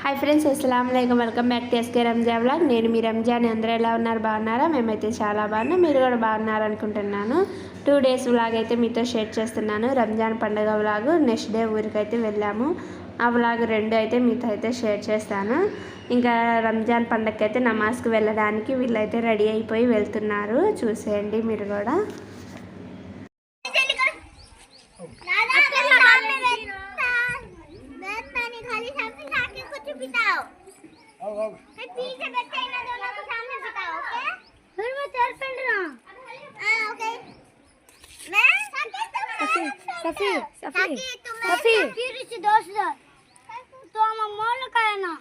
Hi friends అస్సలం అయికం welcome back to SK Ramza vlog నేను మీ రంజాన్ అందరూ ఎలా ఉన్నారు? బాగున్నారా? మేమైతే చాలా బాగున్నాం. మీరు కూడా బాగున్నారు అనుకుంటున్నాను. టూ డేస్ వ్లాగ్ అయితే మీతో షేర్ చేస్తున్నాను. రంజాన్ పండుగ వ్లాగ్ నెక్స్ట్ డే ఊరికైతే వెళ్ళాము. ఆ వ్లాగ్ రెండు అయితే మీతో అయితే షేర్ చేస్తాను. ఇంకా రంజాన్ పండగకి అయితే నమాజ్కి వెళ్ళడానికి వీళ్ళైతే రెడీ అయిపోయి వెళ్తున్నారు. చూసేయండి మీరు కూడా. सफी सफी सफी सफी फिर से दोस्त तो हम मॉल का है ना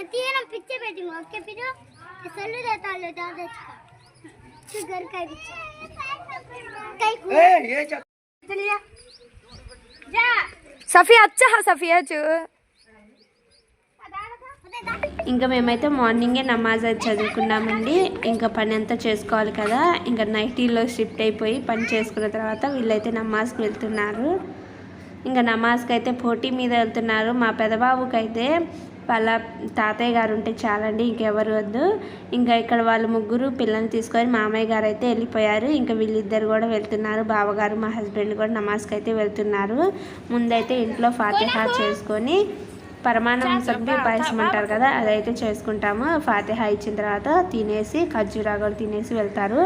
अति है ना पीछे बैठूंगा ओके फिर सल्लू देता ले दादा ఇంకా మేమైతే మార్నింగే నమాజ్ అది చదువుకున్నామండి. ఇంకా పని అంతా చేసుకోవాలి కదా. ఇంకా నైటీలో షిఫ్ట్ అయిపోయి పని చేసుకున్న తర్వాత వీళ్ళైతే నమాజ్కి వెళ్తున్నారు. ఇంకా నమాజ్కి అయితే పోటీ మీద వెళ్తున్నారు. మా పెదబాబుకి అయితే వాళ్ళ తాతయ్య గారు ఉంటే చాలండి ఇంకెవరు వద్దు. ఇంకా ఇక్కడ వాళ్ళు ముగ్గురు పిల్లల్ని తీసుకొని మామయ్య గారు అయితే వెళ్ళిపోయారు. ఇంకా వీళ్ళిద్దరు కూడా వెళ్తున్నారు. బావగారు మా హస్బెండ్ కూడా నమాజ్కి అయితే వెళ్తున్నారు. ముందైతే ఇంట్లో ఫాతిహా చేసుకొని పరమాన్నం సభ్యు పాయసం అంటారు కదా అదైతే చేసుకుంటాము. ఫాతిహా ఇచ్చిన తర్వాత తినేసి ఖర్జూరా కూడా తినేసి వెళ్తారు.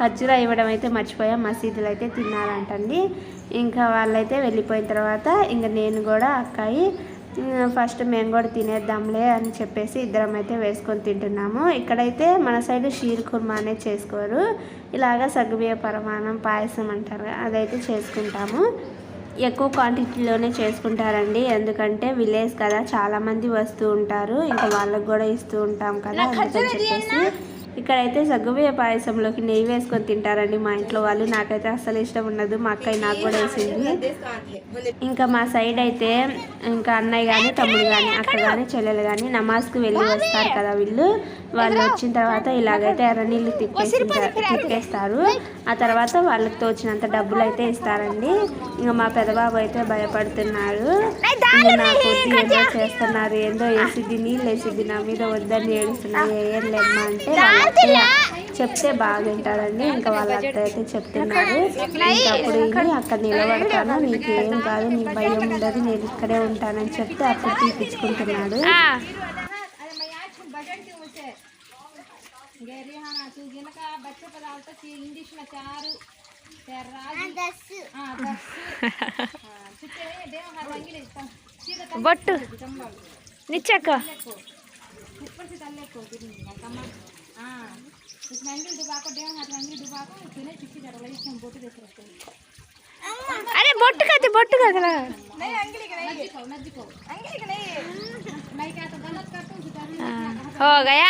ఖర్జూరా ఇవ్వడం అయితే మర్చిపోయాం. మసీదులు అయితే తిన్నారంటండి. ఇంకా వాళ్ళైతే వెళ్ళిపోయిన తర్వాత ఇంకా నేను కూడా అక్కాయి ఫస్ట్ మేము కూడా తినేద్దాంలే అని చెప్పేసి ఇద్దరం అయితే వేసుకొని తింటున్నాము. ఇక్కడైతే మన సైడ్ షీర్ కుర్మా అనేది చేసుకోరు. ఇలాగ సగ్గుబియ్య పరమాణం పాయసం అంటారు. అదైతే చేసుకుంటాము. ఎక్కువ క్వాంటిటీలోనే చేసుకుంటారండి. ఎందుకంటే విలేజ్ కదా చాలామంది వస్తూ ఉంటారు. ఇంకా వాళ్ళకి కూడా ఇస్తూ ఉంటాం కదా అందుకని చెప్పేసి ఇక్కడైతే సగ్గుబియ్య పాయసంలోకి నెయ్యి వేసుకొని తింటారండి మా ఇంట్లో వాళ్ళు. నాకైతే అస్సలు ఇష్టం ఉండదు. మా అక్కయ్య నాకు కూడా వేసింది ఇంకా మా సైడ్ అయితే ఇంకా అన్నయ్య కానీ తమ్ముడు కానీ అక్క కానీ చెల్లెలు కానీ నమాజ్కి వెళ్ళి వస్తారు కదా వీళ్ళు. వాళ్ళు వచ్చిన తర్వాత ఇలాగైతే ఎర్రనీళ్ళు తిప్పేసి తిప్పేస్తారు. ఆ తర్వాత వాళ్ళకి తోచినంత డబ్బులు అయితే ఇస్తారండి. ఇంకా మా పెదబాబు అయితే భయపడుతున్నారు. నాకు ఏందో చేస్తున్నారు. ఏందో వేసిద్ది నీళ్ళు వేసిద్ది నా మీద వద్దని ఏడుస్తున్నా ఏం లేమ్మా అంటే చెప్తే బాగా వింటారండి ఇంకా వాళ్ళ అత్త అయితే చెప్తున్నారు. ఇంకా అప్పుడు వెళ్ళి అక్కడ నిలబడతాను. నీకేం కాదు నీకు భయం ఉండదు. నేను ఇక్కడే ఉంటానని చెప్తే అప్పుడు తీపించుకుంటున్నాడు बट्टू नीचे का अरे बोट का थे बोट का था हो गया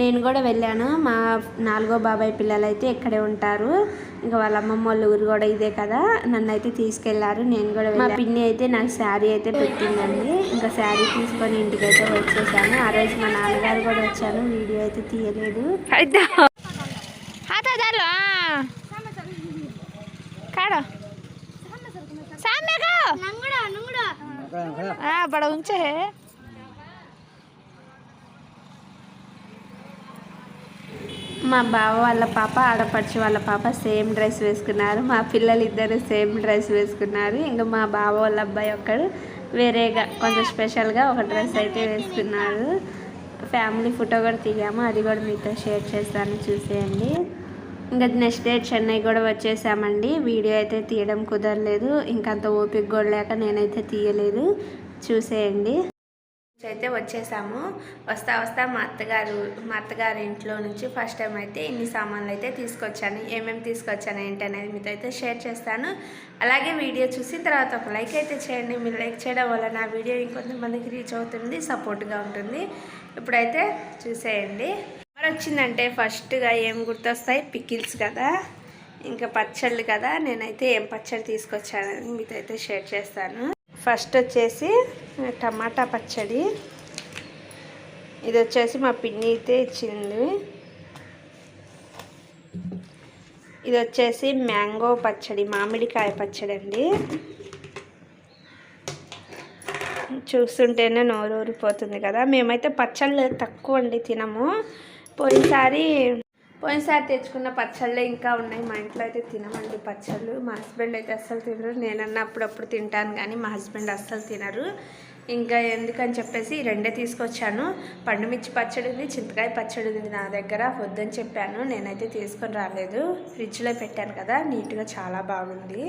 నేను కూడా వెళ్ళాను. మా నాలుగో బాబాయ్ పిల్లలు అయితే ఇక్కడే ఉంటారు. ఇంకా వాళ్ళ అమ్మమ్మ వాళ్ళ ఊరు కూడా ఇదే కదా. నన్ను అయితే తీసుకెళ్ళారు. నేను కూడా మా పిన్ని అయితే నాకు శారీ అయితే పెట్టిందండి. ఇంకా శారీ తీసుకొని ఇంటికి అయితే వచ్చేసాను. ఆ రోజు మా నాన్నగారు కూడా వచ్చాను వీడియో అయితే తీయలేదు. కాడ? ఉంచే మా బావ వాళ్ళ పాప ఆడపడిచి వాళ్ళ పాప సేమ్ డ్రెస్ వేసుకున్నారు. మా పిల్లలు ఇద్దరు సేమ్ డ్రెస్ వేసుకున్నారు. ఇంకా మా బావ వాళ్ళ అబ్బాయి ఒక్కడు వేరేగా కొంచెం స్పెషల్గా ఒక డ్రెస్ అయితే వేసుకున్నారు. ఫ్యామిలీ ఫోటో కూడా తీయాము అది కూడా మీతో షేర్ చేస్తాను చూసేయండి. ఇంకా నెక్స్ట్ డే చెన్నై కూడా వచ్చేసామండి. వీడియో అయితే తీయడం కుదరలేదు. ఇంకా అంత ఓపిక కూడా లేక నేనైతే తీయలేదు. చూసేయండి. అయితే వచ్చేసాము. వస్తా వస్తా మా అత్తగారు మా అత్తగారి ఇంట్లో నుంచి ఫస్ట్ టైం అయితే ఇన్ని సామాన్లు అయితే తీసుకొచ్చాను. ఏమేమి తీసుకొచ్చాను ఏంటనేది మీతో అయితే షేర్ చేస్తాను. అలాగే వీడియో చూసిన తర్వాత ఒక లైక్ అయితే చేయండి. మీరు లైక్ చేయడం వల్ల నా వీడియో ఇంకొంతమందికి రీచ్ అవుతుంది సపోర్ట్గా ఉంటుంది. ఇప్పుడైతే చూసేయండి. మరి వచ్చిందంటే ఫస్ట్గా ఏం గుర్తొస్తాయి? పికిల్స్ కదా ఇంకా పచ్చళ్ళు కదా. నేనైతే ఏం పచ్చడి తీసుకొచ్చానని మీతో అయితే షేర్ చేస్తాను. ఫస్ట్ వచ్చేసి టమాటా పచ్చడి. ఇది వచ్చేసి మా పిన్ని అయితే ఇచ్చింది. ఇది వచ్చేసి మ్యాంగో పచ్చడి మామిడికాయ పచ్చడి అండి. చూస్తుంటేనే నోరు ఊరిపోతుంది కదా. మేమైతే పచ్చళ్ళు తక్కువ అండి తినము. పోయినసారి పోయినసారి తెచ్చుకున్న పచ్చళ్ళే ఇంకా ఉన్నాయి. మా ఇంట్లో అయితే తినమండి పచ్చళ్ళు. మా హస్బెండ్ అయితే అస్సలు తినరు. నేనన్నా అప్పుడప్పుడు తింటాను కానీ మా హస్బెండ్ అస్సలు తినరు. ఇంకా ఎందుకని చెప్పేసి రెండే తీసుకొచ్చాను. పండుమిర్చి పచ్చడి ఉంది చింతకాయ పచ్చడి ఉంది నా దగ్గర. వద్దని చెప్పాను. నేనైతే తీసుకొని రాలేదు. ఫ్రిడ్జ్లో పెట్టాను కదా నీట్గా చాలా బాగుంది.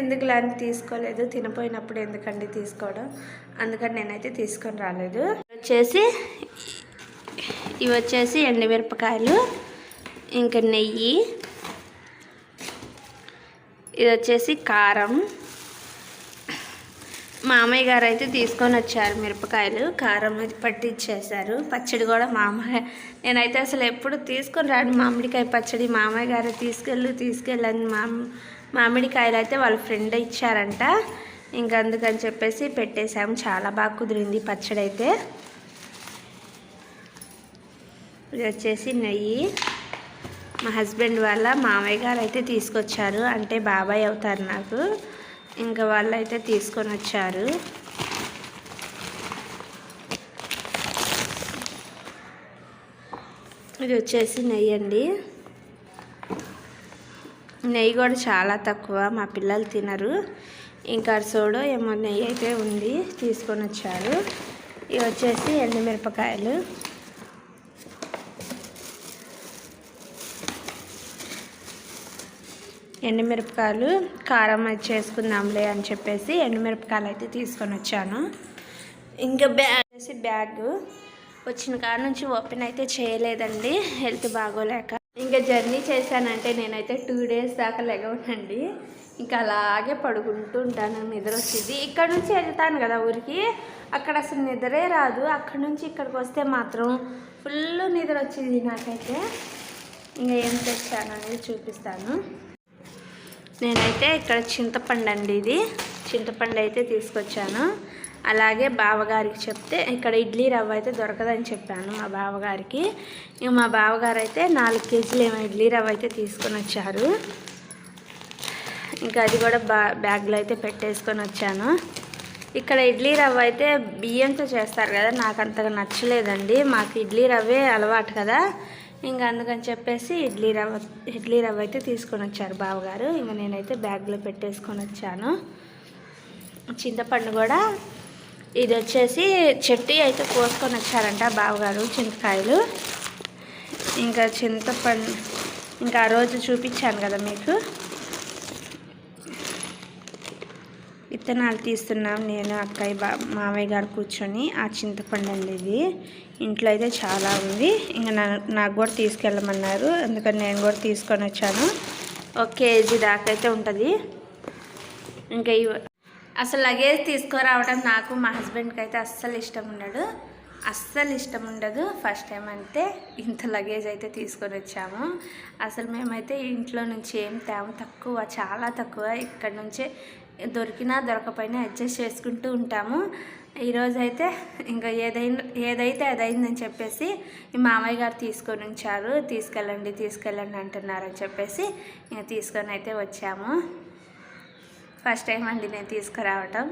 ఎందుకు లాంటి తీసుకోలేదు. తినపోయినప్పుడు ఎందుకండి తీసుకోవడం? అందుకని నేనైతే తీసుకొని రాలేదు. వచ్చేసి ఇవి వచ్చేసి ఎండుమిరపకాయలు. ఇంకా నెయ్యి. ఇది వచ్చేసి కారం. మామయ్య గారు అయితే తీసుకొని వచ్చారు మిరపకాయలు. కారం అది పట్టించేశారు పచ్చడి కూడా మామయ్య నేనైతే అసలు ఎప్పుడు తీసుకొని రాను మామిడికాయ పచ్చడి. మామయ్య గారు తీసుకెళ్ళు తీసుకెళ్ళని మా మామిడికాయలు అయితే వాళ్ళ ఫ్రెండ్ ఇచ్చారంట. ఇంకా అందుకని చెప్పేసి పెట్టేశాము. చాలా బాగా కుదిరింది పచ్చడి అయితే ఇది వచ్చేసి నెయ్యి. మా హస్బెండ్ వాళ్ళ మామయ్య గారు అయితే తీసుకొచ్చారు. అంటే బాబాయ్ అవుతారు నాకు. ఇంకా వాళ్ళు అయితే తీసుకొని వచ్చారు. ఇది వచ్చేసి నెయ్యి అండి. నెయ్యి కూడా చాలా తక్కువ. మా పిల్లలు తినరు. ఇంకా సోడో ఏమో నెయ్యి అయితే ఉంది. తీసుకొని వచ్చారు. ఇవి వచ్చేసి ఎండుమిరపకాయలు. ఎండుమిరపకాయలు కారం అది చేసుకుందాంలే అని చెప్పేసి ఎండుమిరపకాయలు అయితే తీసుకొని వచ్చాను. ఇంకా బ్యాగ్ వచ్చేసి బ్యాగ్ వచ్చిన కాడ నుంచి ఓపెన్ అయితే చేయలేదండి హెల్త్ బాగోలేక. ఇంకా జర్నీ చేశానంటే నేనైతే టూ డేస్ దాకా లెగవనండి. ఇంకా అలాగే పడుకుంటూ ఉంటాను నిద్ర వచ్చింది. ఇక్కడ నుంచి వెళ్తాను కదా ఊరికి అక్కడ అసలు నిద్రే రాదు. అక్కడ నుంచి ఇక్కడికి వస్తే మాత్రం ఫుల్ నిద్ర వచ్చింది నాకైతే. ఇంకా ఏం తెచ్చాను అనేది చూపిస్తాను. నేనైతే ఇక్కడ చింతపండు అండి ఇది. చింతపండు అయితే తీసుకొచ్చాను. అలాగే బావగారికి చెప్తే ఇక్కడ ఇడ్లీ రవ్వ అయితే దొరకదని చెప్పాను మా బావగారికి. ఇక మా బావగారు అయితే నాలుగు కేజీలు ఏమో ఇడ్లీ రవ్వ అయితే తీసుకొని వచ్చారు. ఇంకా అది కూడా బా బ్యాగ్లో అయితే పెట్టేసుకొని వచ్చాను. ఇక్కడ ఇడ్లీ రవ్వ అయితే బియ్యంతో చేస్తారు కదా నాకు అంతగా నచ్చలేదండి. మాకు ఇడ్లీ రవ్వే అలవాటు కదా. ఇంకా అందుకని చెప్పేసి ఇడ్లీ రవ్వ ఇడ్లీ రవ్వ అయితే తీసుకొని వచ్చారు బావగారు. ఇంకా నేనైతే బ్యాగ్లో పెట్టేసుకొని వచ్చాను. చింతపండు కూడా ఇది వచ్చేసి చెట్టి అయితే కోసుకొని వచ్చారంట బావగారు చింతకాయలు. ఇంకా చింతపండు ఇంకా ఆ రోజు చూపించాను కదా మీకు. విత్తనాలు తీస్తున్నాం నేను అక్కయ్య బా మామయ్య గారు కూర్చొని ఆ చింతపండు అండి ఇది. ఇంట్లో అయితే చాలా ఉంది. ఇంకా నా నాకు కూడా తీసుకెళ్ళమన్నారు. అందుకని నేను కూడా తీసుకొని వచ్చాను. ఒక కేజీ దాకా అయితే ఉంటుంది. ఇంకా అసలు లగేజ్ తీసుకురావడం నాకు మా హస్బెండ్కి అయితే అస్సలు ఇష్టం ఉండడు అస్సలు ఇష్టం ఉండదు. ఫస్ట్ టైం అంటే ఇంత లగేజ్ అయితే తీసుకొని వచ్చాము. అసలు మేమైతే ఇంట్లో నుంచి ఏం తేము తక్కువ చాలా తక్కువ. ఇక్కడ నుంచే దొరికినా దొరకపోయినా అడ్జస్ట్ చేసుకుంటూ ఉంటాము. ఈరోజు అయితే ఇంకా ఏదైనా ఏదైతే అదైందని చెప్పేసి ఈ మామయ్య గారు తీసుకొని ఉంచారు. తీసుకెళ్ళండి తీసుకెళ్ళండి అంటున్నారని చెప్పేసి ఇంకా తీసుకొని అయితే వచ్చాము. ఫస్ట్ టైం అండి నేను తీసుకురావటం.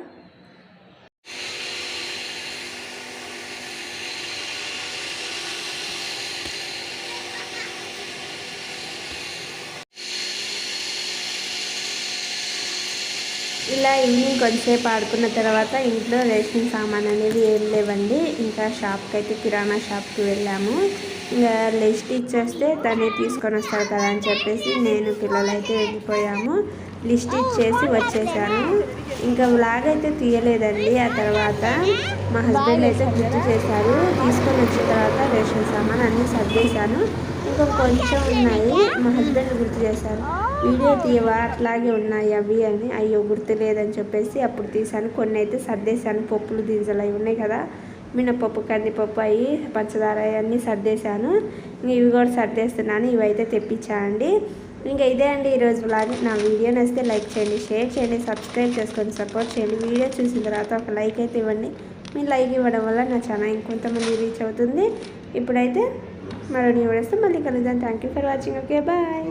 ఇలా ఈవినింగ్ కొంచెంసేపు ఆడుకున్న తర్వాత ఇంట్లో రేషన్ సామాన్ అనేది ఏం లేవండి. ఇంకా షాప్కి అయితే కిరాణా షాప్కి వెళ్ళాము. ఇంకా లిస్ట్ ఇచ్చేస్తే తనే తీసుకొని వస్తారు కదా అని చెప్పేసి నేను పిల్లలైతే వెళ్ళిపోయాము. లిస్ట్ ఇచ్చేసి వచ్చేసాను. ఇంకా వ్లాగ్ అయితే తీయలేదండి. ఆ తర్వాత మా హస్బెండ్ అయితే గుర్తు చేశారు. తీసుకొని వచ్చిన తర్వాత రేషన్ సామాన్ అన్నీ సర్దేశాను. ఇంకా కొంచెం ఉన్నాయి. మా హస్బెండ్ గుర్తు చేశారు. వీడియో తీయవా అట్లాగే ఉన్నాయి అవి అని అయ్యో గుర్తు లేదని చెప్పేసి అప్పుడు తీసాను కొన్ని అయితే సర్దేశాను. పప్పులు దింజలు అవి ఉన్నాయి కదా. మినపప్పు కందిపప్పు అవి పంచదార అన్నీ సర్దేశాను. ఇవి కూడా సర్దేస్తున్నాను. ఇవి అయితే తెప్పించానండి. ఇంకా ఇదే అండి ఈరోజు బ్లాగ్ నా వీడియో నచ్చితే లైక్ చేయండి షేర్ చేయండి సబ్స్క్రైబ్ చేసుకొని సపోర్ట్ చేయండి. వీడియో చూసిన తర్వాత ఒక లైక్ అయితే ఇవ్వండి. మీ లైక్ ఇవ్వడం వల్ల నా ఛానల్ ఇంకొంతమంది రీచ్ అవుతుంది. ఇప్పుడైతే మరో న్యూ వీడియోస్ మళ్ళీ కలుద్దాం. Thank you for watching okay bye